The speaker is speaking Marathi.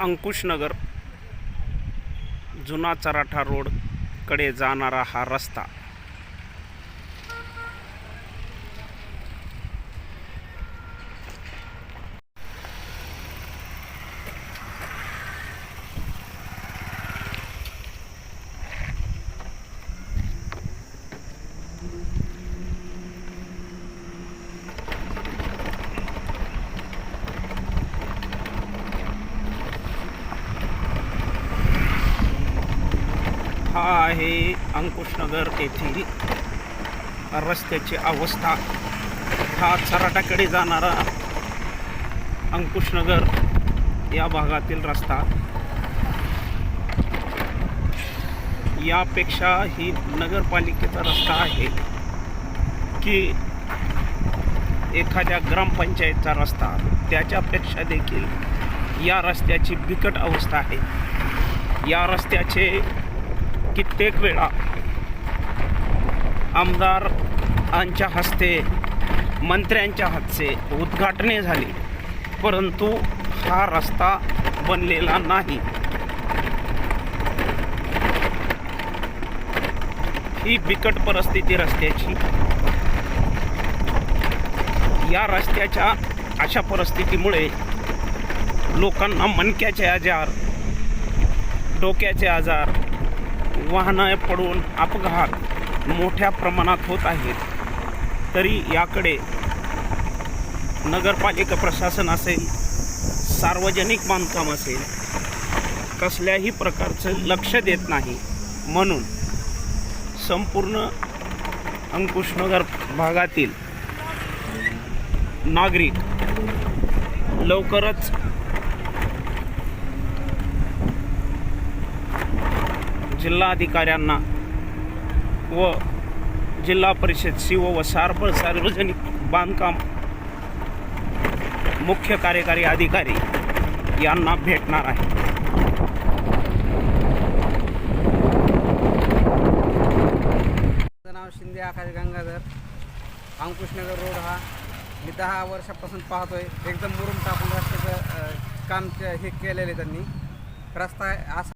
अंकुशनगर जुना चराठा रोडकडे जाणारा हा रस्ता. हा आहे अंकुशनगर येथील रस्त्याची अवस्था. हा चराटाकडे जाणारा अंकुशनगर या भागातील रस्ता. यापेक्षा ही नगरपालिकेचा रस्ता आहे की एखाद्या ग्रामपंचायतचा रस्ता. त्याच्यापेक्षा देखील या रस्त्याची बिकट अवस्था आहे. या रस्त्याचे कित्येक वेळा आमदारांच्या हस्ते मंत्र्यांच्या हस्ते उद्घाटने झाली. परंतु हा रस्ता बनलेला नाही. ही बिकट परिस्थिती रस्त्याची. या रस्त्याच्या अशा परिस्थितीमुळे लोकांना मणक्याचे आजार डोक्याचे आजार वाहनं पडून अपघात मोठ्या प्रमाणात होत आहेत. तरी याकडे नगरपालिका प्रशासन असेल सार्वजनिक बांधकाम असेल कसल्याही प्रकारचं लक्ष देत नाही. म्हणून संपूर्ण अंकुशनगर भागातील नागरिक लवकरच जिल्हाधिकाऱ्यांना व जिल्हा परिषद शिव व सार्व सार्वजनिक बांधकाम मुख्य कार्यकारी अधिकारी यांना भेटणार आहे. माझं नाव शिंदे आकाश गंगाधर. अंकुशनगर रोड हा. मी दहा वर्षापासून पाहतोय. एकदम मुरुम टाकून रस्त्याचं काम हे केलेलं आहे त्यांनी. रस्ता असा